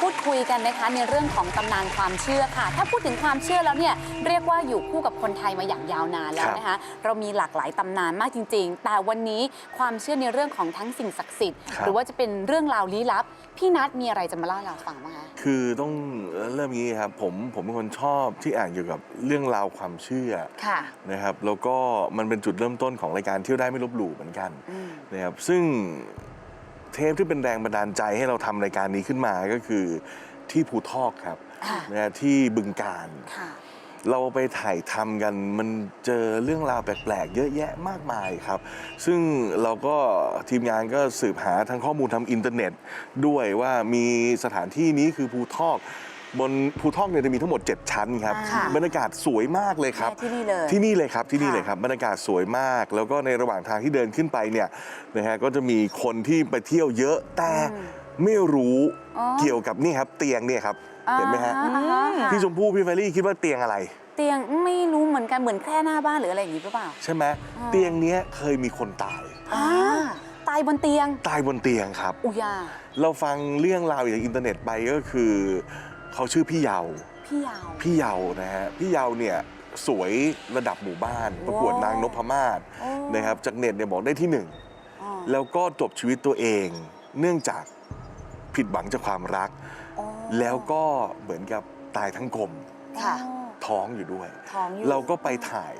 พูดคุยกันนะคะในเรื่องของตำนานความเชื่อค่ะ ถ้าพูดถึงความเชื่อแล้วเนี่ยเรียกว่าอยู่คู่กับคนไทยมาอย่างยาวนานแล้วนะคะเรามีหลากหลายตำนานมากจริง ๆ แต่วันนี้ความเชื่อในเรื่องของทั้งสิ่งศักดิ์สิทธิ์ครับหรือว่าจะเป็นเรื่องราวลี้ลับ พี่นัทมีอะไรจะมาเล่าให้เราฟังบ้างคะคือต้องเริ่มอย่างนี้ครับผมผมเป็นคนชอบที่อ่านเกี่ยวกับเรื่องราวความเชื่อค่ะนะครับแล้วก็มันเป็นจุดเริ่มต้นของรายการเที่ยวได้ไม่ลบหลู่เหมือนกันอืมนะครับซึ่ง เทปที่เป็นแรงบันดาลใจให้เราทำรายการนี้ขึ้นมาก็คือที่ภูทอกครับค่ะนะฮะที่บึงการ ค่ะ เราไปถ่ายทำกันมันเจอเรื่องราวแปลกๆ เยอะแยะมากมายครับ ซึ่งเราก็ทีมงานก็สืบหาทั้งข้อมูลทางอินเทอร์เน็ต ด้วยว่ามีสถานที่นี้คือภูทอก บนภูทอกเนี่ยจะมีทั้งหมด 7 ชั้นครับค่ะ บรรยากาศสวยมากเลยครับแม่ที่นี่เลย ที่นี่เลยครับที่นี่ค่ะเลยครับบรรยากาศสวยมาก แล้วก็ในระหว่างทางที่เดินขึ้นไปเนี่ยนะฮะก็จะมีคนที่ไปเที่ยวเยอะแต่ไม่รู้อ๋อ เกี่ยวกับนี่ครับเตียงเนี่ยครับเห็นไหมฮะอ่าอ่าฮะพี่ชมพู่พี่แฟรรี่คิดว่าเตียงอะไร เตียงไม่รู้เหมือนกันเหมือนแค่หน้าบ้านหรืออะไรอย่างนี้หรือเปล่าใช่ไหมอ่าเตียงเนี้ยเคยมีคนตาย อ่าตายบนเตียงตายบนเตียงครับ อุยา เราฟังเรื่องราวจากอินเทอร์เน็ตไปก็คือ เขาชื่อพี่เยา พี่ยาว พี่เยานะฮะ พี่เยาเนี่ยสวยระดับหมู่บ้าน ประกวดว้าวนางนพมาศโอ้ นะครับ จากเน็ตเนี่ยบอกได้ที่หนึ่ง อ๋อแล้วก็จบชีวิตตัวเอง เนื่องจากผิดหวังจากความรัก อ๋อแล้วก็เหมือนกับตายทั้งกลมค่ะ ท้องอยู่ด้วย ท้องอยู่เราก็ไปถ่าย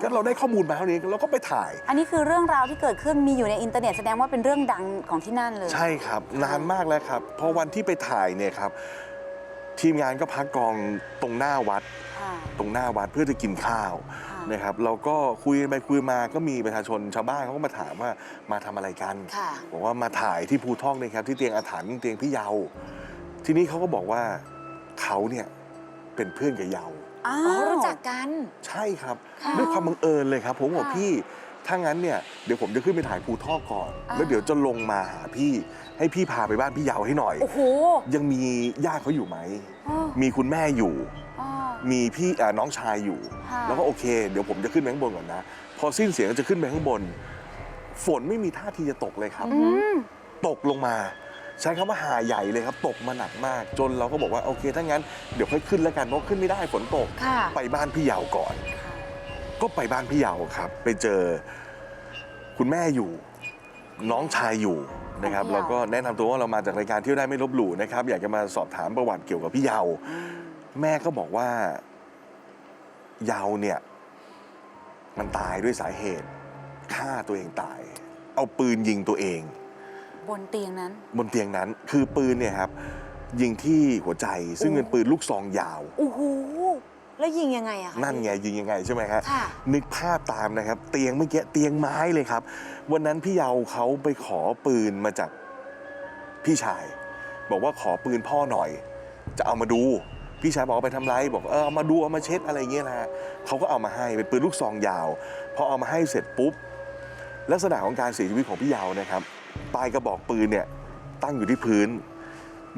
ก็เราได้ข้อมูลมาเท่านี้เราก็ไปถ่าย อันนี้คือเรื่องราวที่เกิดขึ้นมีอยู่ในอินเทอร์เน็ตแสดงว่าเป็นเรื่องดังของที่นั่นเลย ใช่ครับนานมากแล้วครับ พอวันที่ไปถ่ายเนี่ยครับ ทีมงานก็พักกองตรงหน้าวัดค่ะตรงหน้าวัดเพื่อจะกินข้าวค่ะนะครับเราก็คุยไปคุยมาก็มีประชาชนชาวบ้านเขาก็มาถามว่ามาทำอะไรกันค่ะบอกว่ามาถ่ายที่ภูทอกเนี่ยครับที่เตียงอาถรรพ์เตียงพี่เยา ทีนี้เขาก็บอกว่าเขาเนี่ยเป็นเพื่อนกับเยาอ้าอ๋อวรู้จักกัน ใช่ครับค่ะด้วยความบังเอิญเลยครับ ผมบอกค่ะพี่ ถ้างั้นเนี่ยเดี๋ยวผมจะขึ้นไปถ่ายภูทอกก่อนอ่าแล้วเดี๋ยวจะลงมาหาพี่ให้พี่พาไปบ้านพี่เยาให้หน่อยโอ้โหยังมีญาติเขาอยู่ไหมอ๋อมีคุณแม่อยู่อ๋อมีพี่อ่าน้องชายอยู่ค่ะแล้วก็โอเค เดี๋ยวผมจะขึ้นไปข้างบนก่อนนะ พอสิ้นเสียงก็จะขึ้นไปข้างบน ฝนไม่มีท่าทีจะตกเลยครับอืมตกลงมาใช้คำว่าหาใหญ่เลยครับ ตกมาหนักมาก จนเราก็บอกว่าโอเคถ้างั้นเดี๋ยวค่อยขึ้นแล้วกันเพราะขึ้นไม่ได้ฝนตกค่ะไปบ้านพี่เยาก่อน ก็ไปบ้านพี่เยาครับ ไปเจอคุณแม่อยู่ น้องชายอยู่นะครับพี่เยาเราก็แนะนำตัวว่าเรามาจากรายการเที่ยวได้ไม่ลบหลู่นะครับ อยากจะมาสอบถามประวัติเกี่ยวกับพี่เยาอืมแม่ก็บอกว่าเยาเนี่ย มันตายด้วยสาเหตุฆ่าตัวเองตาย เอาปืนยิงตัวเอง บนเตียงนั้น บนเตียงนั้นคือปืนเนี่ยครับ ยิงที่หัวใจซึ่งเป็นปืนลูกซองยาวโอ้โห แล้วยิงยังไงอะคะ นั่นไงยิงยังไงใช่ไหมครับค่ะนึกภาพตามนะครับ เตียงเมื่อกี้เตียงไม้เลยครับ วันนั้นพี่เยาเขาไปขอปืนมาจากพี่ชาย บอกว่าขอปืนพ่อหน่อย จะเอามาดู พี่ชายบอกว่าไปทำไรบอกเออเอามาดูเอามาเช็ดอะไรเงี้ยนะฮะเขาก็เอามาให้เป็นปืนลูกซองยาวพอเอามาให้เสร็จปุ๊บลักษณะของการเสียชีวิตของพี่เยานะครับปลายกระบอกปืนเนี่ยตั้งอยู่ที่พื้น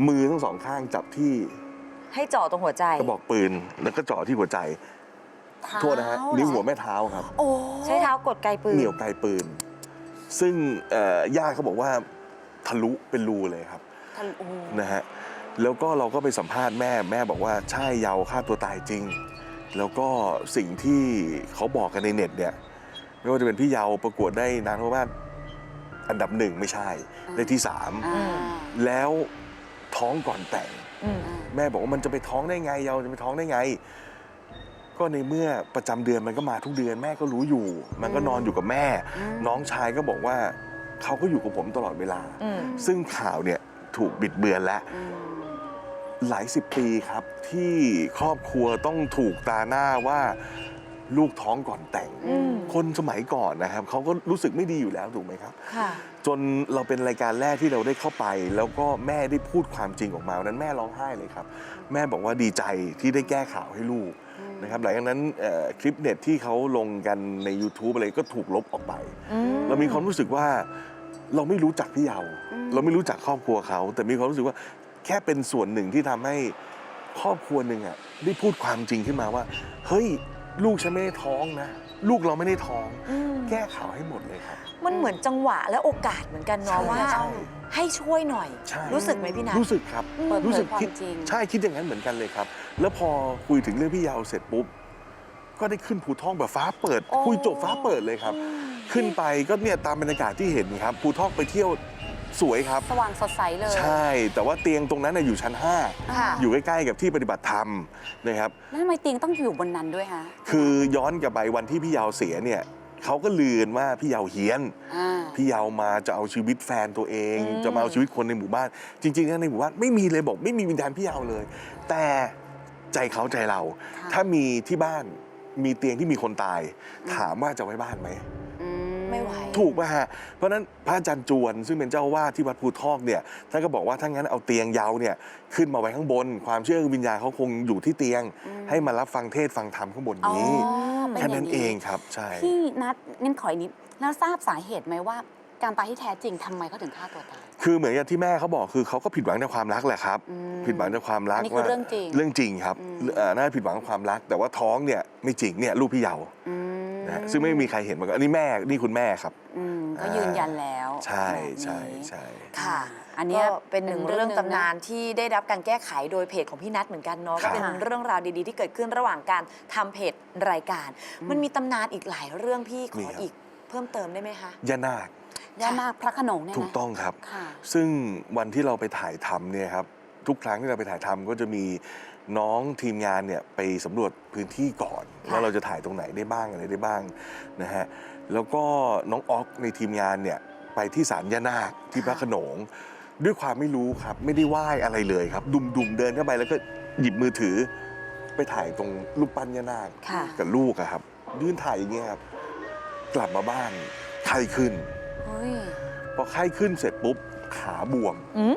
มือทั้งสองข้างจับที่ ให้เจ่อตรงหัวใจ กระบอกปืนแล้วก็เจ่อที่หัวใจเท้าโทษนะฮะเรอนิ้วหัวแม่เท้าครับโอ้ใช้เท้ากดไกลปืนเหนี่ยวไกลปืน ซึ่งเอ่อญาติเขาบอกว่าทะลุเป็นรูเลยครับทะลุโอ้โหนะฮะแล้วก็เราก็ไปสัมภาษณ์แม่แม่บอกว่าใช่เยาฆ่าตัวตายจริง แล้วก็สิ่งที่เขาบอกกันในเน็ตเนี่ยไม่ว่าจะเป็นพี่เยาประกวดได้นานเพราะว่าอันดับหนึ่งไม่ใช่ได้ที่สามอ่าแล้วท้องก่อนแต่ง อืมอ่าแม่บอกว่ามันจะไปท้องได้ไงเยาจะไปท้องได้ไง ก็ในเมื่อประจำเดือนมันก็มาทุกเดือนแม่ก็รู้อยู่ มันก็นอนอยู่กับแม่ อืม น้องชายก็บอกว่าเขาก็อยู่กับผมตลอดเวลา อืม ซึ่งข่าวเนี่ยถูกบิดเบือนแล้ว อืมหลายสิบปีครับที่ครอบครัวต้องถูกตาหน้าว่า ลูกท้องก่อนแต่งอืมคนสมัยก่อนนะครับเขาก็รู้สึกไม่ดีอยู่แล้วถูกไหมครับค่ะจนเราเป็นรายการแรกที่เราได้เข้าไป แล้วก็แม่ได้พูดความจริงออกมาวันนั้นแม่ร้องไห้เลยครับ แม่บอกว่าดีใจที่ได้แก้ข่าวให้ลูกนะครับหลังจากนั้นเอ่อคลิปเน็ตที่เขาลงกันใน YouTube อะไรก็ถูกลบออกไปอืมเรามีความรู้สึกว่าเราไม่รู้จักพี่เยาอืมเราไม่รู้จักครอบครัวเขา แต่มีความรู้สึกว่าแค่เป็นส่วนหนึ่งที่ทำให้ครอบครัวหนึ่งอะได้พูดความจริงขึ้นมาว่า เฮ้ย ลูกฉันไม่ได้ท้องนะ ลูกเราไม่ได้ท้อง อืมแก้ข่าวให้หมดเลยครับ มันเหมือนจังหวะและโอกาสเหมือนกันเนาะใช่ว่า ใช่ ให้ช่วยหน่อย ใช่ รู้สึกไหมพี่นัท รู้สึกครับเปิดรู้เผสึยกความคิดจริง ใช่คิดอย่างนั้นเหมือนกันเลยครับ แล้วพอคุยถึงเรื่องพี่ยาวเสร็จปุ๊บ ก็ได้ขึ้นภูท้องแบบฟ้าเปิด โอ้ คุยจบฟ้าเปิดเลยครับ ขึ้นไปก็เนี่ยตามบรรยากาศที่เห็นครับภูท้องไปเที่ยว สวยครับ สว่างสดใสเลย ใช่ แต่ว่าเตียงตรงนั้นน่ะอยู่ชั้น ค่ะ 5 อยู่ใกล้ๆกับที่ปฏิบัติธรรมนะครับ แล้วทำไมเตียงต้องอยู่บนนั้นด้วยคะคือย้อนกลับไปวันที่พี่ยาวเสียเนี่ยเขาก็ลือกันว่าพี่ยาวเฮี้ยน อ่า พี่ยาวมาจะเอาชีวิตแฟนตัวเอง อืม จะมาเอาชีวิตคนในหมู่บ้าน จริงๆแล้วในหมู่บ้านไม่มีเลยบอก ไม่มีวิญญาณพี่ยาวเลย แต่ใจเขาใจเราค่ะถ้ามีที่บ้านมีเตียงที่มีคนตาย ถามว่าจะไว้บ้านไหมอื ไม่ไหว ถูกป่ะฮะ เพราะฉะนั้นพระอาจารย์จวนซึ่งเป็นเจ้าอาวาดที่วัดภูทอกเนี่ยท่านก็บอกว่าถ้างั้นเอาเตียงยาวเนี่ยขึ้นมาไว้ข้างบน ความเชื่อวิญญาณเขาคงอยู่ที่เตียง ให้มารับฟังเทศน์ฟังธรรมข้างบนอ๋อนี้เป็นแค่ย่านั้นเองครับใช่ พี่นัดงั้นขออีกนิดแล้วทราบสาเหตุไหมว่า การตายที่แท้จริงทำไมเขาถึงฆ่าตัวตายคือเหมือนกับที่แม่เขาบอกคือเขาก็ผิดหวังในความรักแหละครับ อืม ผิดหวังในความรักอันนี้คือเรื่องจริงเรื่องจริงครับอืม เอ่อน่าจะผิดหวังในความรัก แต่ว่าท้องเนี่ยไม่จริงเนี่ยลูกพี่เยาว์อืม นะฮะซึ่งไม่มีใครเห็นมาก่อนอันนี้แม่นี่คุณแม่ครับ อืมก็ยืนยันแล้วใช่แบบนี้ใช่ใช่ ค่ะ อันเนี้ก็ยเป็นหนึ่งเรื่องตำนานที่ได้รับการแก้ไขโดยเพจของพี่นัทเหมือนกันเนาะครัก็บเป็นเรื่องราวดีๆ ที่เกิดขึ้นระหว่างการทำเพจรายการ มันมีตำนานอีกหลายเรื่องพี่ขมีอครับ อีกเพิ่มเติมได้ไหมคะ ย่านาคย่านาคพระโขนงเนี่ยนะถูกต้องครับ ค่ะ ซึ่งวันที่เราไปถ่ายทำเนี่ยครับทุกครั้งที่เราไปถ่ายทำก็จะมี น้องทีมงานเนี่ยไปสำรวจพื้นที่ก่อนค่ะว่าเราจะถ่ายตรงไหนได้บ้างอะไรได้บ้างนะฮะแล้วก็น้องออกในทีมงานเนี่ยไปที่ศาลย่านาคที่พระโขนง ด้วยความไม่รู้ครับ ไม่ได้ไหว้อะไรเลยครับ ดุมๆเดินเข้าไปแล้วก็หยิบมือถือ ไปถ่ายตรงรูปปั้นย่านาคค่ะกับลูกอะครับยืนถ่ายอย่างเงี้ยครับ กลับมาบ้านไข้ขึ้นเฮ้ยพอไข้ขึ้นเสร็จปุ๊บขาบวมอืม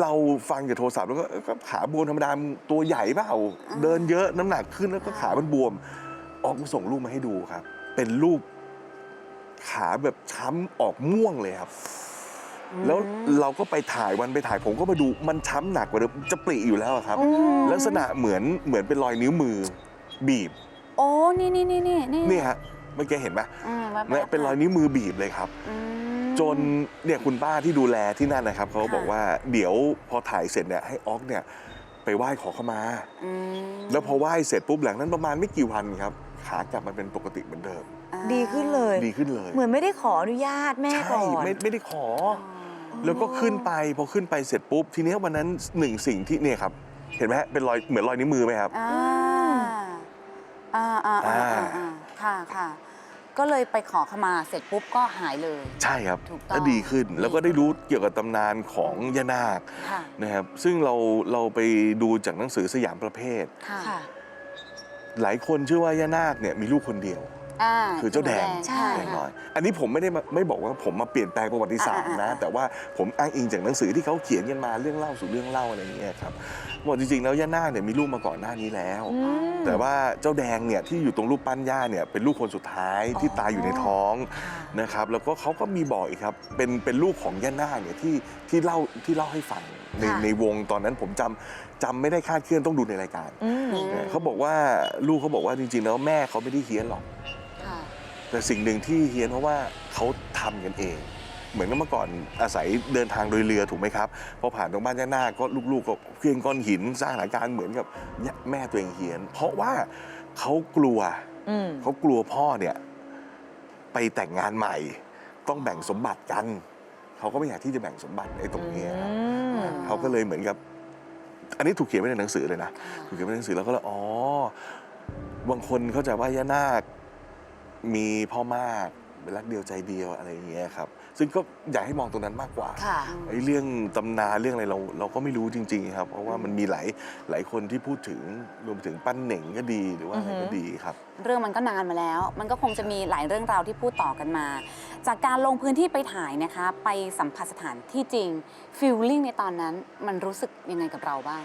เราฟังจากโทรศัพท์แล้วก็เอ้ยก็ขาบวมธรรมดามันตัวใหญ่เปล่าเดินเยอะน้ำหนักขึ้นแล้วก็ขามันบวม ออกมาส่งรูปมาให้ดูครับ เป็นรูป ขาแบบช้ำออกม่วงเลยครับ แล้วเราก็ไปถ่ายวันไปถ่ายผมก็มาดูมันช้ำหนักกว่าเดิมจะปริอยู่แล้วอะครับ อืม ลักษณะเหมือนเหมือนเป็นรอยนิ้วมือ บีบโอ้นี่นี่นี่นี่นี่นี่ฮะเมื่อกี้เห็นไหมอืมแว๊บๆเนี่ยเป็นรอยนิ้วมือบีบเลยครับ อืม จนเนี่ยคุณป้าที่ดูแลที่นั่นนะครับเขาค่ะบอกว่าเดี๋ยวพอถ่ายเสร็จเนี่ยให้ออกเนี่ยไปไหว้ขอเข้ามาอืมแล้วพอไหว้เสร็จปุ๊บหลังนั้นประมาณไม่กี่วันครับ ขากลับมาเป็นปกติเหมือนเดิมอ่าดีขึ้นเลย ดีขึ้นเลย เหมือนไม่ได้ขออนุญาตแม่ใช่ก่อนไม่ไม่ได้ขออ๋อแล้วก็ขึ้นไปพอขึ้นไปเสร็จปุ๊บ ทีเนี้ยวันนั้นหนึ่งสิ่งที่เนี่ยครับ เห็นไหมฮะเป็นรอยเหมือนรอยนิ้วมือไหมครับอ่าอ่าอ่าอ่าอ่าอ่าค่ะค่ะ ก็เลยไปขอขมาเสร็จปุ๊บก็หายเลย ใช่ครับถูกต้องแล้วดีขึ้นแล้วก็ได้รู้เกี่ยวกับตำนานของยานาคค่ะนะครับ ซึ่งเราเราไปดูจากหนังสือสยามประเภทค่ะค่ะหลายคนเชื่อว่ายานาคเนี่ยมีลูกคนเดียว อ่าคือเจ้าแดงใช่ แดงน้อย อันนี้ผมไม่ได้มาไม่บอกว่าผมมาเปลี่ยนแปลงประวัติศาสตร์อ่าอ่านะ อ่า แต่ว่าผมอ้างอิงจากหนังสือที่เขาเขียนกันมาเรื่องเล่าสู่เรื่องเล่าอะไรอย่างเงี้ยครับ ว่าจริงๆแล้วย่านาคเนี่ยมีลูกมาก่อนหน้านี้แล้ว อืม แต่ว่าเจ้าแดงเนี่ยที่อยู่ตรงรูปปั้นย่าเนี่ยเป็นลูกคนสุดท้ายที่อ๋อตายอยู่ในท้องค่ะนะครับ แล้วก็เขาก็มีบอกอีกครับเป็นเป็นลูกของย่านาคเนี่ยที่ที่เล่าที่เล่าให้ฟังในค่ะ ในวงตอนนั้นผมจำจำไม่ได้คาดเคลื่อนต้องดูในรายการอืมอืมเขาบอกว่าลูกเขาบอกว่าจริง ๆ แล้วแม่เขาไม่ได้เฮี้ยนหรอก ค่ะ แต่สิ่งหนึ่งที่เฮี้ยนเพราะว่าเขาทำกันเอง เหมือนกับเมื่อก่อนอาศัยเดินทางโดยเรือถูกไหมครับพอผ่านตรงบ้านย่านาคก็ลูกๆก็เคลื่อนก้อนหินสร้างสถานการณ์เหมือนกับแม่ตัวเองเฮี้ยน เพราะว่าเขากลัวอืมเขากลัวพ่อเนี่ยไปแต่งงานใหม่ ต้องแบ่งสมบัติกันเขาก็ไม่อยากที่จะแบ่งสมบัติในตรงนี้ครับอืมเขาก็เลยเหมือนกับ อันนี้ถูกเขียนไว้ในหนังสือเลยนะค่ะถูกเขียนไว้ในหนังสือแล้วก็เลยอ๋อบางคนเข้าใจว่าย่านาคมีพ่อมาก เป็นรักเดียวใจเดียวอะไรอย่างเงี้ยครับ ซึ่งก็อยากให้มองตรงนั้นมากกว่าค่ะ ไอ้เรื่องตำนานเรื่องอะไรเราเราก็ไม่รู้จริง ๆ ครับ เพราะว่ามันมีหลายหลายคนที่พูดถึงรวมถึงปั้นเหน่งก็ดีหรือว่าอะไรก็ดีครับ เรื่องมันก็นานมาแล้ว มันก็คงจะมีหลายเรื่องราวที่พูดต่อกันมา จากการลงพื้นที่ไปถ่ายนะคะ ไปสัมผัสสถานที่จริงฟิลลิ่งในตอนนั้นมันรู้สึกยังไงกับเราบ้าง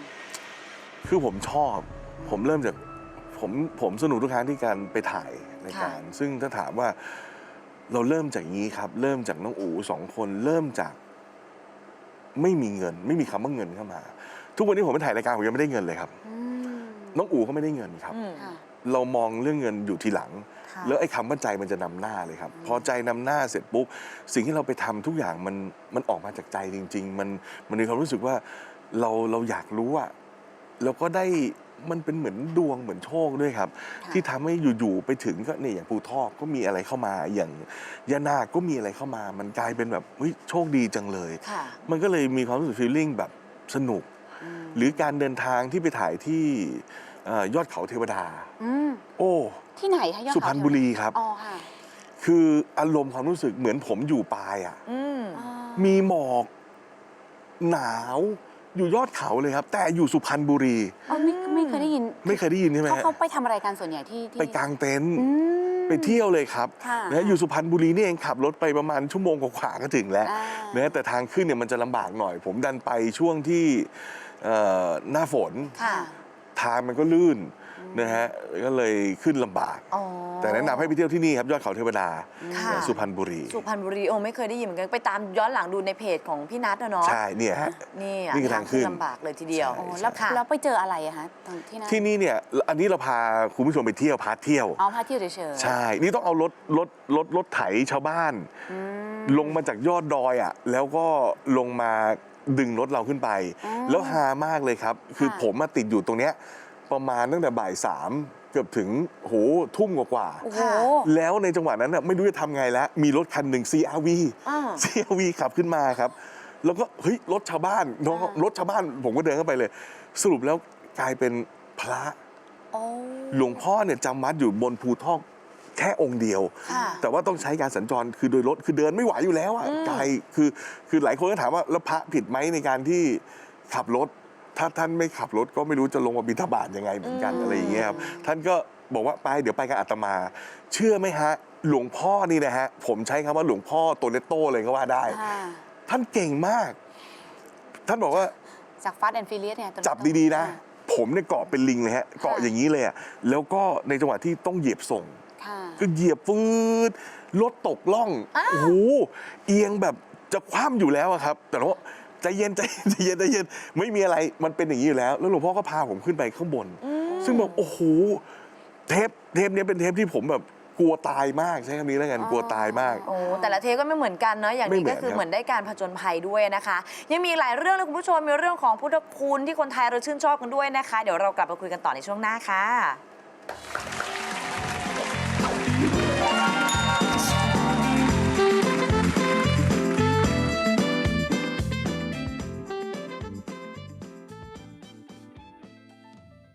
คือผมชอบ ผมเริ่มจากผมผมสนุกทุกครั้งที่การไปถ่ายรายการ ซึ่งถ้าถามว่า เราเริ่มจากอย่างนี้ครับ เริ่มจากน้องอู๋สองคน เริ่มจากไม่มีเงิน ไม่มีคำว่าเงินเข้ามา ทุกวันนี้ผมไปถ่ายรายการผมยังไม่ได้เงินเลยครับอืมน้องอู๋ก็ไม่ได้เงินครับอืมค่ะเรามองเรื่องเงินอยู่ทีหลังค่ะแล้วไอ้คำว่าใจมันจะนำหน้าเลยครับ พอใจนำหน้าเสร็จปุ๊บสิ่งที่เราไปทำทุกอย่างมันมันออกมาจากใจจริง ๆ มันมันมีความรู้สึกว่าเราเราอยากรู้อะแล้วก็ได้ มันเป็นเหมือนดวงเหมือนโชคด้วยครับค่ะที่ทำให้อยู่ๆไปถึงก็เนี่ยอย่างปูทอกก็มีอะไรเข้ามา อย่างยานาคก็มีอะไรเข้ามา มันกลายเป็นแบบเฮ้ยโชคดีจังเลยค่ะมันก็เลยมีความรู้สึกฟีลลิ่งแบบสนุกอืมหรือการเดินทางที่ไปถ่ายที่เอ่อยอดเขาเทวดาอืมโอ้ที่ไหนคะยอดสุพรรณบุรีครับอ๋อค่ะคืออารมณ์ความรู้สึกเหมือนผมอยู่ปลายอะอืมอ๋อมีหมอก หนาว อยู่ยอดเขาเลยครับ แต่อยู่สุพรรณบุรี อ๋อไม่ไม่เคยได้ยินไม่เคยได้ยินใช่ไหมเขาฮะเขาไปทำอะไรกันส่วนใหญ่ที่ที่ไปกางเต็นท์อืม ไปเที่ยวเลยครับค่ะ นะอยู่สุพรรณบุรีนี่เองขับรถไปประมาณชั่วโมงกว่าๆก็ถึงแล้ว อ่า นะแต่ทางขึ้นเนี่ยมันจะลำบากหน่อย ผมดันไปช่วงที่เอ่อหน้าฝน ค่ะ ทางมันก็ลื่น นะฮะก็เลยขึ้นลำบาก อ๋อแต่แนะนำให้ไปเที่ยวที่นี่ครับยอดเขาเทวดาค่ะสุพรรณบุรี สุพรรณบุรีโอ้ไม่เคยได้ยินเหมือนกันไปตามย้อนหลังดูในเพจของพี่นัทนะเนาะใช่เนี่ยฮะ นี่อะนี่คือทางขึ้นลำบากเลยทีเดียว ใช่ โอ้แล้วค่ะ แล้วไปเจออะไรอะคะตรงที่นั่นที่นี่เนี่ยอันนี้เราพาคุณผู้ชมไปเที่ยวพาเที่ยว อ๋อพาเที่ยวเฉยๆใช่ นี่ต้องเอารถรถรถรถไถชาวบ้าน อืม ลงมาจากยอดดอยอะ แล้วก็ลงมาดึงรถเราขึ้นไปอ๋อแล้วฮามากเลยครับ คือค่ะผมมาติดอยู่ตรงเนี้ย ประมาณตั้งแต่บ่ายสามเกือบถึงโหทุ่มกว่าๆโอ้โหค่ะแล้วในจังหวะนั้นน่ะไม่รู้จะทำไงแล้ว มีรถคันหนึ่ง CRV อ่า CRV ขับขึ้นมาครับ แล้วก็เฮ้ยรถชาวบ้านน้องอ่ารถชาวบ้านผมก็เดินเข้าไปเลย สรุปแล้วกลายเป็นพระ โอ้ หลวงพ่อเนี่ยจำวัดอยู่บนภูทอกแค่องค์เดียว ค่ะ แต่ว่าต้องใช้การสัญจรคือโดยรถคือเดินไม่ไหวอยู่แล้วอะอืมไกลคือคือหลายคนก็ถามว่าแล้วพระผิดไหมในการที่ขับรถ ถ้าท่านไม่ขับรถก็ไม่รู้จะลงมาบิณฑบาตยังไงเหมือนกันอะไรอย่างเงี้ยครับท่านก็บอกว่าไปเดี๋ยวไปกับอาตมา เชื่อไหมฮะ หลวงพ่อนี่นะฮะ ผมใช้คำว่าหลวงพ่อโตเลโต้เลยก็ว่าได้ค่ะท่านเก่งมาก ท่านบอกว่าจากฟาสแอนด์ฟิเลียสเนี่ยตัวจับดีๆนะ ผมเนี่ยเกาะเป็นลิงเลยฮะ เกาะอย่างนี้เลยอะแล้วก็ในจังหวะที่ต้องเหยียบส่งค่ะก็เหยียบฟืดรถตกล่องอ้าวโอ้โหเอียงแบบจะคว่ำอยู่แล้วอะครับ แต่ว่า ใจเย็นใจเย็นใจเย็นใจเย็นไม่มีอะไรมันเป็นอย่างนี้อยู่แล้ว แล้วหลวงพ่อก็พาผมขึ้นไปข้างบน ซึ่งแบบโอ้โหเทปเทปเนี้ยเป็นเทปที่ผมแบบกลัวตายมากใช้คำนี้แล้วกันอ๋อกลัวตายมาก โอ้แต่ละเทปก็ไม่เหมือนกันเนาะอย่างไม่นี้เหมืก็อนคือครับ เหมือนได้การผจญภัยด้วยนะคะ ยังมีหลายเรื่องเลยคุณผู้ชมมีเรื่องของพุทธคุณที่คนไทยเราชื่นชอบกันด้วยนะคะ เดี๋ยวเรากลับมาคุยกันต่อในช่วงหน้าค่ะ